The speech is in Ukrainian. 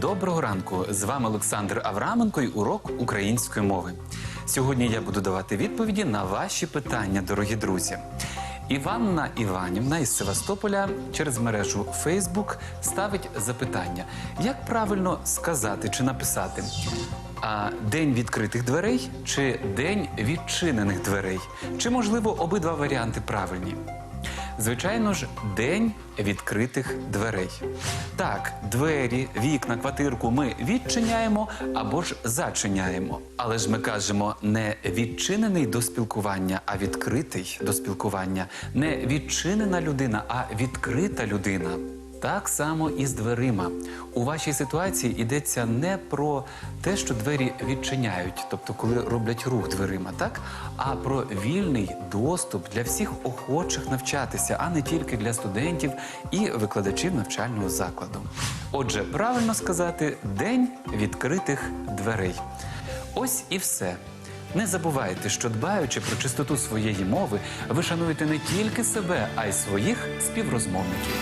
Доброго ранку! З вами Олександр Авраменко і урок української мови. Сьогодні я буду давати відповіді на ваші питання, дорогі друзі. Іванна Іванівна із Севастополя через мережу Facebook ставить запитання: як правильно сказати чи написати? А день відкритих дверей чи день відчинених дверей? Чи можливо обидва варіанти правильні? Звичайно ж, день відкритих дверей. Так, двері, вікна, квартирку ми відчиняємо або ж зачиняємо. Але ж ми кажемо не відчинений до спілкування, а відкритий до спілкування. Не відчинена людина, а відкрита людина. Так само і з дверима. У вашій ситуації йдеться не про те, що двері відчиняють, тобто коли роблять рух дверима, так а про вільний доступ для всіх охочих навчатися, а не тільки для студентів і викладачів навчального закладу. Отже, правильно сказати день відкритих дверей. Ось і все. Не забувайте, що дбаючи про чистоту своєї мови, ви шануєте не тільки себе, а й своїх співрозмовників.